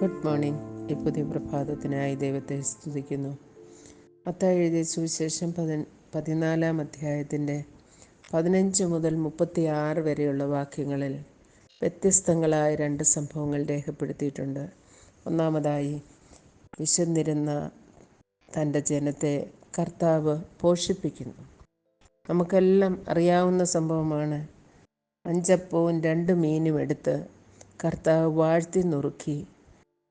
പുതിയ പ്രഭാതത്തിനായി ദൈവത്തെ സ്തുതിക്കുന്നു. മത്തായി എഴുതിയ സുവിശേഷം പതി പതിനാലാം അധ്യായത്തിന്റെ പതിനഞ്ച് മുതൽ മുപ്പത്തി ആറ് വരെയുള്ള വാക്യങ്ങളിൽ വ്യത്യസ്തങ്ങളായ രണ്ട് സംഭവങ്ങൾ രേഖപ്പെടുത്തിയിട്ടുണ്ട്. ഒന്നാമതായി വിശന്നിരുന്ന തന്റെ ജനത്തെ കർത്താവ് പോഷിപ്പിക്കുന്നു. നമുക്കെല്ലാം അറിയാവുന്ന സംഭവമാണ് അഞ്ചപ്പവും രണ്ട് മീനും എടുത്ത് കർത്താവ് വാഴ്ത്തി നുറുക്കി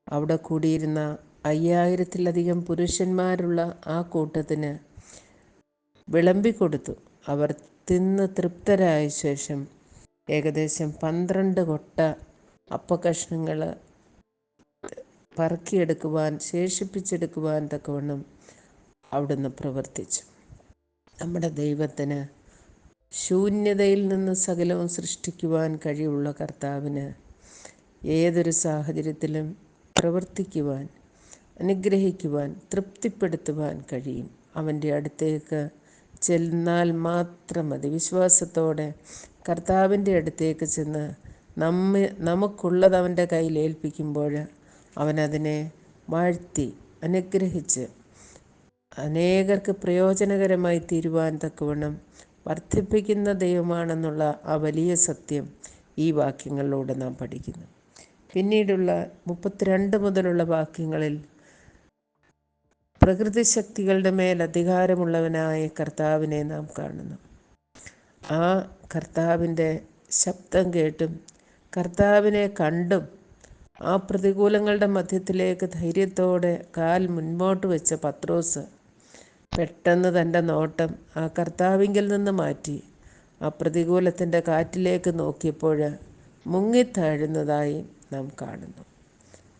അവിടെ കൂടിയിരുന്ന അയ്യായിരത്തിലധികം പുരുഷന്മാരുള്ള ആ കൂട്ടത്തിന് വിളമ്പിക്കൊടുത്തു അവർ തിന്ന് തൃപ്തരായ ശേഷം ഏകദേശം പന്ത്രണ്ട് കൊട്ട അപ്പകഷ്ണങ്ങൾ പറക്കിയെടുക്കുവാൻ ശേഷിപ്പിച്ചെടുക്കുവാൻ തക്കവണ്ണം അവിടുന്ന് പ്രവർത്തിച്ചു. നമ്മുടെ ദൈവത്തിന് ശൂന്യതയിൽ നിന്ന് സകലവും സൃഷ്ടിക്കുവാൻ കഴിവുള്ള കർത്താവിന് ഏതൊരു സാഹചര്യത്തിലും പ്രവർത്തിക്കുവാൻ അനുഗ്രഹിക്കുവാൻ തൃപ്തിപ്പെടുത്തുവാൻ കഴിയും. അവന്റെ അടുത്തേക്ക് ചെന്നാൽ മാത്രം മതി. വിശ്വാസത്തോടെ കർത്താവിന്റെ അടുത്തേക്ക് ചെന്ന് നമ്മ നമുക്കുള്ളത് അവന്റെ കയ്യിൽ ഏൽപ്പിക്കുമ്പോൾ അവനതിനെ വാഴ്ത്തി അനുഗ്രഹിച്ച് അനേകർക്ക് പ്രയോജനകരമായി തീരുവാൻ തക്കവണ്ണം വർദ്ധിപ്പിക്കുന്ന ദൈവമാണെന്നുള്ള ആ വലിയ സത്യം ഈ വാക്യങ്ങളിലൂടെ നാം പഠിക്കുന്നു. പിന്നീടുള്ള മുപ്പത്തിരണ്ട് മുതലുള്ള വാക്യങ്ങളിൽ പ്രകൃതി ശക്തികളുടെ മേൽ അധികാരമുള്ളവനായ കർത്താവിനെ നാം കാണുന്നു. ആ കർത്താവിന്റെ ശബ്ദം കേട്ടും കർത്താവിനെ കണ്ടും ആ പ്രതികൂലങ്ങളുടെ മധ്യത്തിലേക്ക് ധൈര്യത്തോടെ കാൽ മുൻപോട്ട് വെച്ച പത്രോസ് പെട്ടെന്ന് തന്റെ നോട്ടം ആ കർത്താവിങ്കിൽ നിന്ന് മാറ്റി ആ പ്രതികൂലത്തിന്റെ കാറ്റിലേക്ക് നോക്കിയപ്പോൾ മുങ്ങിത്താഴുന്നതായി നാം കാണുന്നു.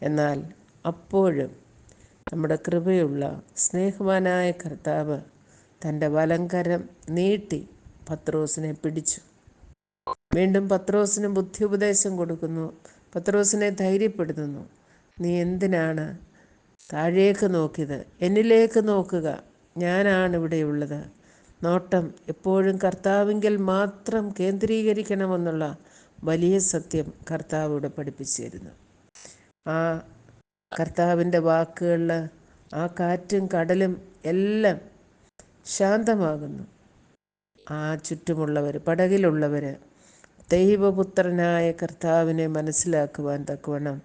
എന്നാൽ അപ്പോഴും നമ്മുടെ കൃപയുള്ള സ്നേഹവാനായ കർത്താവ് തന്റെ വലങ്കരം നീട്ടി പത്രോസിനെ പിടിച്ചു. വീണ്ടും പത്രോസിന് ബുദ്ധി ഉപദേശം കൊടുക്കുന്നു. പത്രോസിനെ ധൈര്യപ്പെടുത്തുന്നു. നീ എന്തിനാണ് താഴേക്ക് നോക്കിയത്? എന്നിലേക്ക് നോക്കുക. ഞാനാണ് ഇവിടെയുള്ളത് നോട്ടം എപ്പോഴും കർത്താവിങ്കിൽ മാത്രം കേന്ദ്രീകരിക്കണമെന്നുള്ള വലിയ സത്യം കർത്താവ് ഇവിടെ പഠിപ്പിച്ചു തരുന്നു ആ കർത്താവിന്റെ വാക്കുകളിൽ ആ കാറ്റും കടലും എല്ലാം ശാന്തമാകുന്നു. ആ ചുറ്റുമുള്ളവർ പടകിലുള്ളവർ ദൈവപുത്രനായ കർത്താവിനെ മനസ്സിലാക്കുവാൻ തക്കവണ്ണം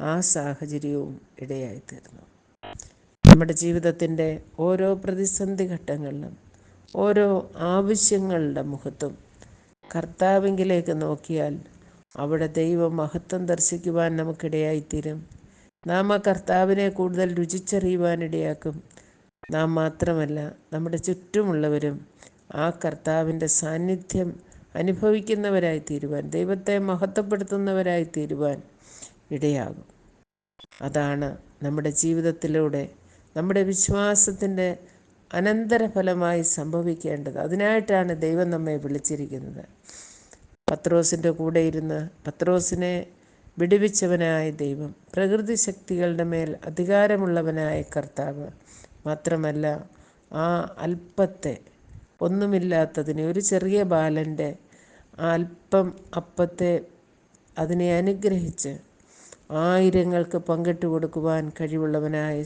ആ സാഹചര്യവും ഇടയായിത്തീർന്നു. നമ്മുടെ ജീവിതത്തിന്റെ ഓരോ പ്രതിസന്ധി ഘട്ടങ്ങളിലും ഓരോ ആവശ്യങ്ങളുടെ മുഖത്തും കർത്താവിങ്കിലേക്ക് നോക്കിയാൽ അവിടെ ദൈവ മഹത്വം ദർശിക്കുവാൻ നമുക്കിടയായിത്തീരും. നാം ആ കർത്താവിനെ കൂടുതൽ രുചിച്ചറിയുവാനിടയാക്കും. നാം മാത്രമല്ല നമ്മുടെ ചുറ്റുമുള്ളവരും ആ കർത്താവിന്റെ സാന്നിധ്യം അനുഭവിക്കുന്നവരായി തീരുവാൻ ദൈവത്തെ മഹത്വപ്പെടുത്തുന്നവരായി തീരുവാൻ ഇടയാകും. അതാണ് നമ്മുടെ ജീവിതത്തിലൂടെ നമ്മുടെ വിശ്വാസത്തിന്റെ അനന്തരഫലമായി സംഭവിക്കേണ്ടത്. അതിനായിട്ടാണ് ദൈവം നമ്മെ വിളിച്ചിരിക്കുന്നത്. പത്രോസിന്റെ കൂടെ ഇരുന്ന് പത്രോസിനെ വിടുവിച്ചവനായ ദൈവം പ്രകൃതി ശക്തികളുടെ മേൽ അധികാരമുള്ളവനായ കർത്താവ്. മാത്രമല്ല ആ അല്പത്തെ ഒന്നുമില്ലാത്തതിനെ ഒരു ചെറിയ ബാലന്റെ അല്പം അപ്പത്തെ അതിനെ അനുഗ്രഹിച്ച് ആയിരങ്ങൾക്ക് പങ്കിട്ട് കൊടുക്കുവാൻ കഴിവുള്ളവനായ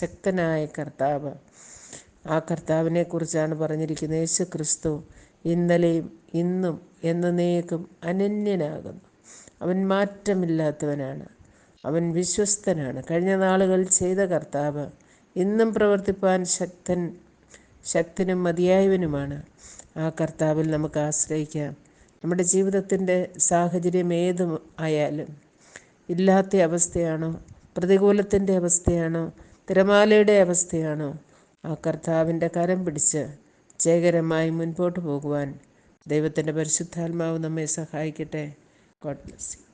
ശക്തനായ കർത്താവ്. ആ കർത്താവിനെക്കുറിച്ചാണ് പറഞ്ഞിരിക്കുന്നത്. യേശു ക്രിസ്തു ഇന്നലെയും ഇന്നും എന്നേക്കും അനന്യനാകുന്നു. അവൻ മാറ്റമില്ലാത്തവനാണ്. അവൻ വിശ്വസ്തനാണ്. കഴിഞ്ഞ നാളുകൾ ചെയ്ത കർത്താവ് ഇന്നും പ്രവർത്തിപ്പാൻ ശക്തൻ ശക്തനും മതിയായവനുമാണ്. ആ കർത്താവിൽ നമുക്ക് ആശ്രയിക്കാം. നമ്മുടെ ജീവിതത്തിന്റെ സാഹചര്യം ഏതും ആയാലും ഇല്ലാത്ത അവസ്ഥയാണോ? പ്രതികൂലത്തിന്റെ അവസ്ഥയാണോ? തിരമാലയുടെ അവസ്ഥയാണോ? ആ കർത്താവിന്റെ കരം പിടിച്ച് ജയകരമായി മുൻപോട്ട് പോകുവാൻ ദൈവത്തിന്റെ പരിശുദ്ധാത്മാവ് നമ്മെ സഹായിക്കട്ടെ. God bless